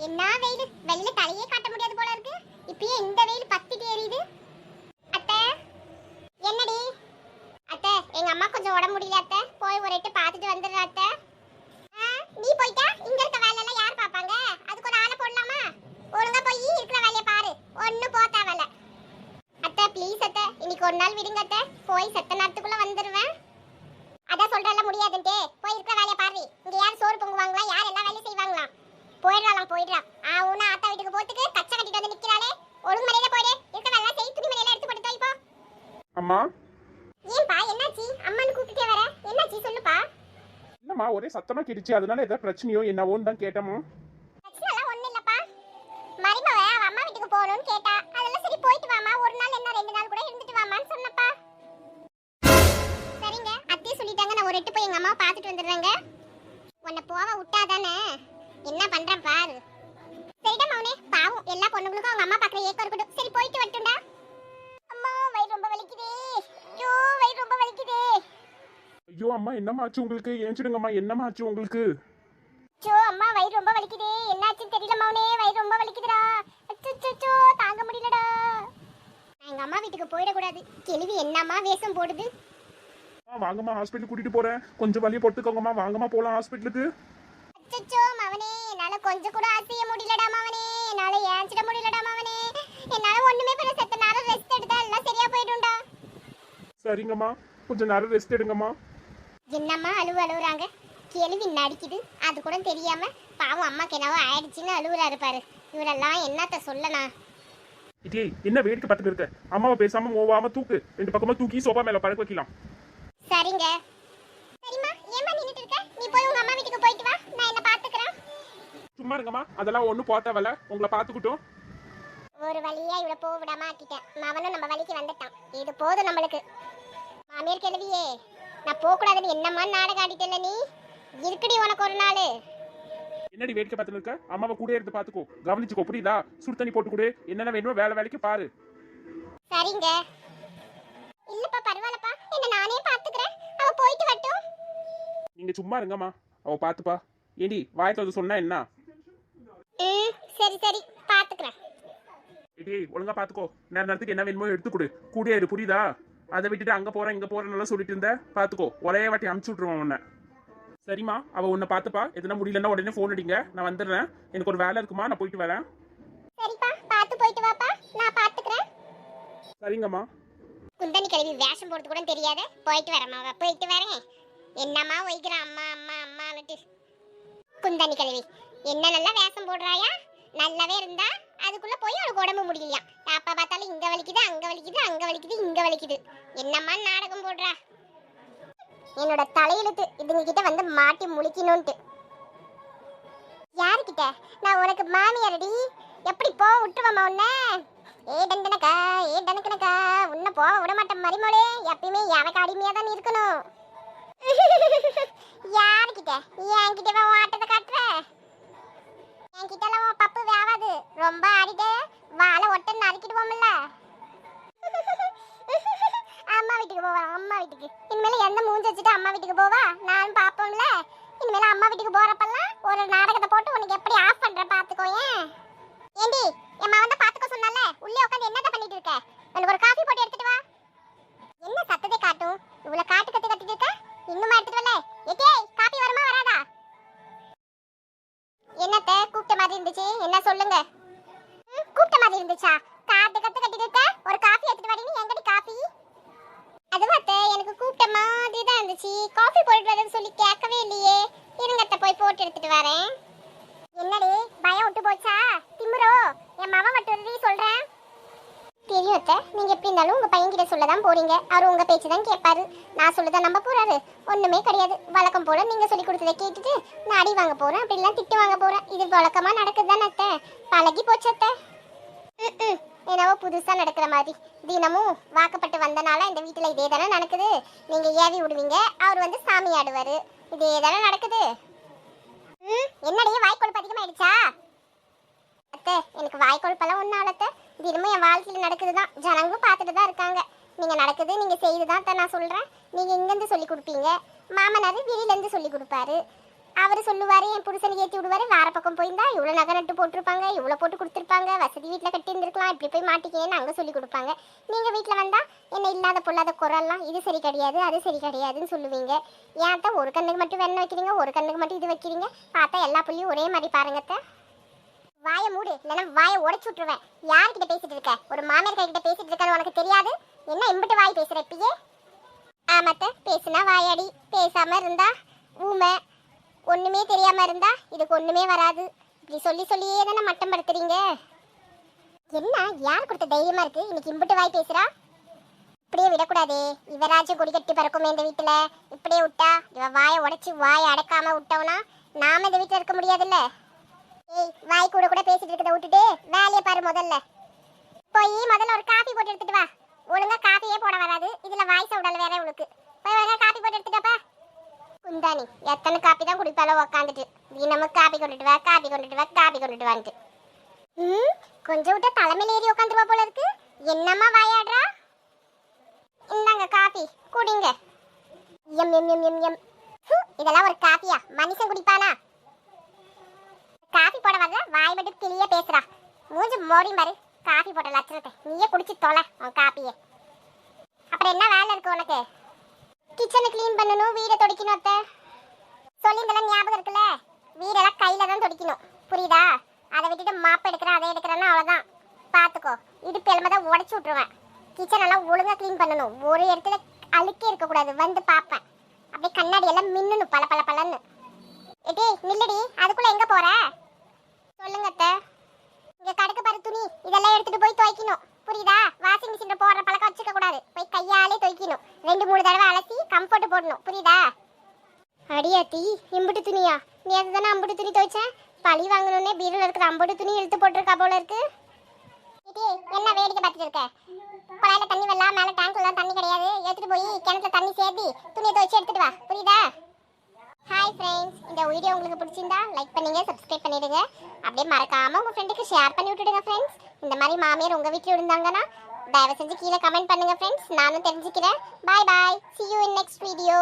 என்ன வெயில்? வெளியில தலையே காட்ட முடியாது போல இருக்கு. இப்பயே இந்த வெயில் பத்திட்டு எரியுது. அத்தை என்னடி? அத்தை எங்க அம்மா கொஞ்சம் உடம்பு முடியல அத்தை. போய் ஒரு எட்டு பார்த்துட்டு வந்துடுற அத்தை. நீ போயிட்டா? இங்க இருக்க வேலையெல்லாம் யார் பாப்பாங்க அதுக்கு ஒரு ஆளை போடலாமா? ஒழுங்கா போய் இருக்கிற வேலையை பாரு. ஒன்னும் போ தேவையில்ல அத்தை ப்ளீஸ் அத்தை. இன்னைக்கு ஒரு நாள் விடுங்க அத்தை. போய் செத்த நேரத்துக்குள்ள வந்துருவேன் அதான் சொல்றல முடியாதுன்ட்டு போய் இருக்கிற வேலையை பாரு இங்க யார் சோறு பொங்குவாங்களா யார் எல்லா வேலையும் செய்வாங்களா போயிடலாம் போயிடலாம் ஆ உன ஆத்தா வீட்டுக்கு போறதுக்கு கச்சை கட்டிட்டு வந்து நிக்கிறாளே ஒழுங்கு மலையில போயிடு இருக்கிற வேலை செய் துணி மலையில எடுத்து போட்டு தோய்ப்போ அம்மா. ஏன்பா என்னாச்சு? அம்மான்னு கூப்பிட்டே வர. என்னாச்சு? சொல்லுப்பா. என்னம்மா ஒரே சத்தமா கேட்டுச்சு. அதனால ஏதாவது பிரச்சனையோ என்னவோன்னு தான் கேட்டோமோ பிரச்சனைலாம் ஒண்ணும் இல்லப்பா. மருமவ அவ அம்மா வீட்டுக்கு போகணும்னு கேட்டா அதெல்லாம் சரி போயிட்டு வாமா ஒரு நாள் என்ன ரெண்டு நாள் கூட இருந்துட்டு வாமான்னு சொன்னப்பா. சரிங்க. அத்தையே சொல்லிட்டாங்க. நான் ஒரு எட்டு போய் எங்க அம்மாவை பார்த்துட்டு வந்துடுறேங்க. உன்னை போக விட்டாதானே? என்ன பண்றேன் பாரு. சரிடா மௌனே பாவம் எல்லா பொண்ணுங்களுக்கும் அவங்க அம்மா பார்க்குற ஏக்கம் இருக்கட்டும். சரி போயிட்டு வரட்டும்டா. அம்மா வயிறு ரொம்ப வலிக்குதே. ஐயோ வயிறு ரொம்ப வலிக்குதே. ஐயோ அம்மா என்னம்மா ஆச்சு உங்களுக்கு? ஏஞ்சிடுங்கம்மா என்னம்மா ஆச்சு உங்களுக்கு? அச்சோ அம்மா வயிறு ரொம்ப வலிக்குதே. என்னாச்சுன்னு தெரியல மௌனே. வயிறு ரொம்ப வலிக்குதுடா. அச்சோ தாங்க முடியலடா. நான் எங்க அம்மா வீட்டுக்கு போயிடக்கூடாது. கேள்வி என்னம்மா வேஷம் போடுது? வாங்கம்மா ஹாஸ்பிட்டல் கூட்டிட்டு போறேன். கொஞ்சம் வலியை பொறுத்துக்கோங்கம்மா வாங்கம்மா போலாம் ஹாஸ்பிட்டலுக்கு அச்சோ மவனே. என்னால கொஞ்சம் கூட அசைய முடியலடா மவனே. என்னால ஏஞ்சிட முடியலடா மவனே. என்னால ஒண்ணுமே பண்ண செத்த நேரம் ரெஸ்ட் எடுத்தா எல்லாம் சரியா போயிடும்டா. சரிங்கம்மா. கொஞ்சம் நேரம் ரெஸ்ட் எடுங்கம்மா. என்னம்மா அழுவு அழுவுறாங்க? கேள்வி நடிக்குது அது கூட தெரியாம பாவம் அம்மாக்கு என்னவோ ஆயிடுச்சுன்னு அழுவுறாரு பாரு. இவரெல்லாம் என்னத்த சொல்லனா இதே என்ன வேடிக்கை பார்த்துட்டு இருக்க? அம்மாவை பேசாம ஓவாம தூக்கு. ரெண்டு பக்கமா தூக்கி சோபா மேல படுக்க வைக்கலாம். சரிங்க. சரிம்மா ஏம்மா நின்னுட்டு இருக்க? நீ போய் உங்க அம்மா வீட்டுக்கு போயிட்டு வா. நான் என்ன பாத்துக்கறேன் சும்மா இருங்கம்மா. அதெல்லாம் ஒன்றும் போத்தவல உங்களை பார்த்துக்கிட்டோம். ஒரு வழியா இவள போக விடாம ஆக்கிட்டேன். அவனும் நம்ம வழிக்கு வந்துட்டான். இது போதும் நம்மளுக்கு. மாமியார் கிழவியே நான் போக கூடாதுன்னு என்னம்மா நாடகம் ஆடிட்டல நீ? இருக்குடி உனக்கு ஒரு நாள். என்னடி வேடிக்கை பார்த்துட்டு இருக்க? அம்மாவை கூட எடுத்து பார்த்துக்கோ. கவனிச்சுக்கோ புரியுதா? சுடு தண்ணி போட்டு கொடு. என்னென்ன வேணுமோ வேலை வேலைக்கு பாரு. சரிங்க. இல்லப்பா பரவாயில்லப்பா. என்ன நானே பாத்துக்கிறேன் அவ போயிட்டு வரட்டும். நீங்க சும்மா இருங்கம்மா. அவ பார்த்துப்பா. ஏடி வந்து சொன்னா என்ன? சரி சரி. பாத்துக்கிறேன் ஏடி ஒழுங்கா பார்த்துக்கோ நேர நேரத்துக்கு என்ன வேணுமோ எடுத்து கொடு. கூடிய இரு புரியுதா? அதை விட்டுட்டு அங்க போறேன் இங்க போறேன்னு சொல்லிட்டு இருந்த பார்த்துக்கோ ஒரே வாட்டி அமுச்சு விட்டுருவான் உன்னை. சரிம்மா அவ உன்னை பார்த்துப்பா எதுனா முடியலன்னா உடனே ஃபோன் அடிங்க. நான் வந்துடுறேன். எனக்கு ஒரு வேலை இருக்குமா? நான் போயிட்டு வரேன். சரிப்பா பார்த்து போயிட்டு வாப்பா. நான் பாத்துக்கிறேன். சரிங்கம்மா. குந்தனி கிழவி வேஷம் போடுறது கூட தெரியாத. போயிட்டு வரேம்மா போயிட்டு வரேன். என்னம்மா ஒய்க்கிறான் அம்மா அம்மா அம்மான்னுட்டு. குந்தனி கிழவி என்ன நல்லா வேஷம் போடுறாயா? நல்லாவே இருந்தா? அதுக்குள்ள போய் அவளுக்கு உடம்பு முடியலையா? அப்பா பார்த்தாலும் இங்க வலிக்குது அங்க வலிக்குது அங்க வலிக்குது இங்க வலிக்குது. என்னம்மா நாடகம் போடுறா? என்னோட தலையெழுத்து இதுங்க கிட்ட வந்து மாட்டி முழிக்கணும்ட்டு யாருக்கிட்ட? நான் உனக்கு மாமியாரடி. எப்படி போ விட்டுருவாமா உன்ன. ஏ டண்டனக்கா ஏ டனக்கனக்கா உன்னை போக விட மாட்டேன் மரிமோளே. எப்பயுமே எனக்கு அடிமையா தான் இருக்கணும். யாருக்கிட்ட? என்கிட்ட உன் ஆட்டத்தை காட்டுற? இருந்துச்சு என்ன சொல்லுங்க? ம், கூப்பிட்ட மாதிரி இருந்துச்சா? காத்து கத்து கட்டிட்டு இருக்க? ஒரு காஃபி எடுத்துட்டு வரீங்க எங்கடி காஃபி அதுவும் அத்தை எனக்கு கூப்பிட்ட மாதிரி தான் இருந்துச்சு. காஃபி போட்டு வரேன்னு சொல்லி கேட்கவே இல்லையே. இருங்க அத்தை போய் போட்டு எடுத்துட்டு வரேன். என்னடி பயம் விட்டு போச்சா? திமுறோ என் மவன் மட்டும் சொல்றேன். தெரியும் அத்தை நீங்க எப்படி இருந்தாலும் உங்க பையன் கிட்ட சொல்ல தான் போறீங்க. அவர் உங்க பேச்சு தான் கேட்பாரு. நான் சொல்லதான் நம்ப போறாரு. ஒண்ணுமே கிடையாது. வழக்கம் போல நீங்க சொல்லி கொடுத்ததை கேட்டுட்டு நான் அடி வாங்க போறேன். அப்படிலாம் திட்டு வாங்க போறேன். இது வழக்கமா நடக்குதுதான் அத்தை? பழகி போச்சத்த என்னவோ புதுசா நடக்கிற மாதிரி. தினமும் வாக்கப்பட்டு வந்தனால இந்த வீட்டுல இதே தானே நடக்குது. நீங்க ஏவி விடுவீங்க. அவர் வந்து சாமி ஆடுவாரு. இதே தானே நடக்குது. என்னடைய என்னடி வாய்க்கொழுப்பு அதிகமாயிடுச்சா? அத்தை எனக்கு வாய்க்கொழுப்பெல்லாம் ஒன்றும் அத்தை. தினமும் என் வாழ்க்கையில் நடக்குது தான் ஜனங்களும் பார்த்துட்டு தான் இருக்காங்க. நீங்கள் நடக்குது நீங்கள் செய்து தான் நான் சொல்கிறேன் நீங்கள் இங்கேருந்து சொல்லி கொடுப்பீங்க. மாமனார் வெளியிலேருந்து சொல்லி கொடுப்பாரு. அவர் சொல்லுவார் என் புருஷனுக்கு ஏற்றி விடுவார். வேற பக்கம் போயிருந்தா இவ்வளோ நகை நட்டு போட்டிருப்பாங்க இவ்வளோ போட்டு கொடுத்துருப்பாங்க. வசதி வீட்டில் கட்டி இருந்திருக்கலாம். இப்படி போய் மாட்டிக்கேன்னு அங்கே சொல்லி கொடுப்பாங்க. நீங்கள் வீட்டில் வந்தால் என்ன இல்லாத பொல்லாத குரல்லாம் இது சரி கிடையாது அது சரி கிடையாதுன்னு சொல்லுவீங்க. ஏன் தான் ஒரு கண்ணுக்கு மட்டும் வெண்ணெய் வைக்கிறீங்க ஒரு கண்ணுக்கு மட்டும் இது வைக்கிறீங்க. பார்த்தா எல்லா புள்ளியும் ஒரே மாதிரி பாருங்கத்தை வாயை மூடு இல்லைன்னா வாயை உடைச்சு விட்டுருவேன். யார்கிட்ட பேசிட்டு இருக்க? ஒரு மாமியார் கிட்ட பேசிட்டு இருக்கன்னு உனக்கு தெரியாது? என்ன இம்பிட்டு வாய் பேசுற இப்பயே? ஆமாத்த பேசுனா வாயாடி. பேசாம இருந்தா ஊமை. ஒண்ணுமே தெரியாம இருந்தா இதுக்கு ஒண்ணுமே வராது. இப்படி சொல்லி சொல்லியே தானே மட்டம் படுத்துறீங்க என்ன யார் கொடுத்த தைரியமா இருக்கு? இன்னைக்கு இம்பிட்டு வாய் பேசுறா? இப்படியே விடக்கூடாதே. இவராச்சும் கொடி கட்டி பறக்குமே இந்த வீட்டுல. இப்படியே விட்டா இவ வாயை உடைச்சு வாயை அடக்காம விட்டோம்னா நாம இந்த வீட்டுல இருக்க முடியாதுல்ல? ஏய் வாய் கூட கூட பேசிட்டு இருக்கத விட்டுட்டு வேலையை பாரு முதல்ல. போய் முதல்ல ஒரு காபி போட்டு எடுத்துட்டு வா. ஒழுங்கா காபியே போட வராது. இதுல வாய் சவுடல வேற உனக்கு. போய் ஒழுங்கா காபி போட்டு எடுத்துட்டப்பா குந்தானி எத்தனை காப்பி தான் குடிப்பாலோ உக்காந்துட்டு. தினமும் காப்பி கொண்டுட்டு வா காப்பி கொண்டுட்டு வா காப்பி கொண்டுட்டு வான்ட்டு. ம் கொஞ்சம் விட்டா தலைமையில ஏறி உட்காந்துருவா போல இருக்கு. என்னம்மா வாயாடுறா? இந்தாங்க காபி குடிங்க. எம் எம் எம் எம் எம். இதெல்லாம் ஒரு காப்பியா? மனுஷன் குடிப்பானா? காஃபி போட வரல வாய் மட்டும் கிளிய பேசுறா. மூஞ்சி மோடி பாரு. காஃபி போட்ட லட்சணத்தை. நீயே குடிச்சு தொலை உன் காப்பியை. அப்புறம் என்ன வேலை இருக்கு உனக்கு? கிச்சனை க்ளீன் பண்ணணும் வீடை துடைக்கணும் அத்தை. சொல்லியிருந்தெல்லாம் ஞாபகம் இருக்குல்ல? வீடெல்லாம் கையில தான் துடைக்கணும். புரியுதா? அதை விட்டுட்டு மாப்பை எடுக்கிறேன் அதை எடுக்கிறேன்னா அவ்வளோதான் பார்த்துக்கோ இடுப்பு எலும்பை தான் உடச்சி விட்ருவேன் கிச்சன் எல்லாம் ஒழுங்கா க்ளீன் பண்ணணும். ஒரு இடத்துல அழுக்கே இருக்கக்கூடாது வந்து பார்ப்பேன். அப்படியே கண்ணாடி எல்லாம் மின்னணும் பல பல பலன்னு எடி நில்லடி. அதுக்குள்ள எங்க போற சொல்லுங்க அத்தை இங்க கடுக்கு பாரு துணி இதெல்லாம் எடுத்துட்டு போய் துவைக்கணும். புரியுதா? வாஷிங் மிஷின்ல போடுற பழக்கம் வச்சுக்க கூடாது. போய் கையாலே துவைக்கணும். ரெண்டு மூணு தடவை அலசி கம்ஃபர்ட் போடணும். புரியுதா? அடியாத்தி இம்புட்டு துணியா? நீ அதுதானே அம்புட்டு துணி துவைச்சேன் பழி வாங்கணும்னே பீரோல இருக்கிற அம்புட்டு துணி இழுத்து போட்டிருக்கா போல இருக்கு. என்ன வேடிக்கை பார்த்துட்டு இருக்க? குழாயில தண்ணி வரலாம் மேல டேங்க்ல தண்ணி கிடையாது. எடுத்துட்டு போய் கிணத்துல தண்ணி சேர்த்து துணியை துவைச்சு எடுத்துட்டு வா. புரியுதா? ஹாய் ஃப்ரெண்ட்ஸ் இந்த வீடியோ உங்களுக்கு பிடிச்சிருந்தா லைக் பண்ணுங்க சப்ஸ்கிரைப் பண்ணிடுங்க. அப்படியே மறக்காம உங்க ஃப்ரெண்டுக்கு ஷேர் பண்ணி விட்டுடுங்க ஃப்ரெண்ட்ஸ் இந்த மாதிரி மாமியார் உங்க வீட்டில் இருந்தாங்கன்னா தயவு செஞ்சு கீழே கமெண்ட் பண்ணுங்க ஃப்ரெண்ட்ஸ் நானும் தெரிஞ்சுக்கிறேன். Bye bye see you in next video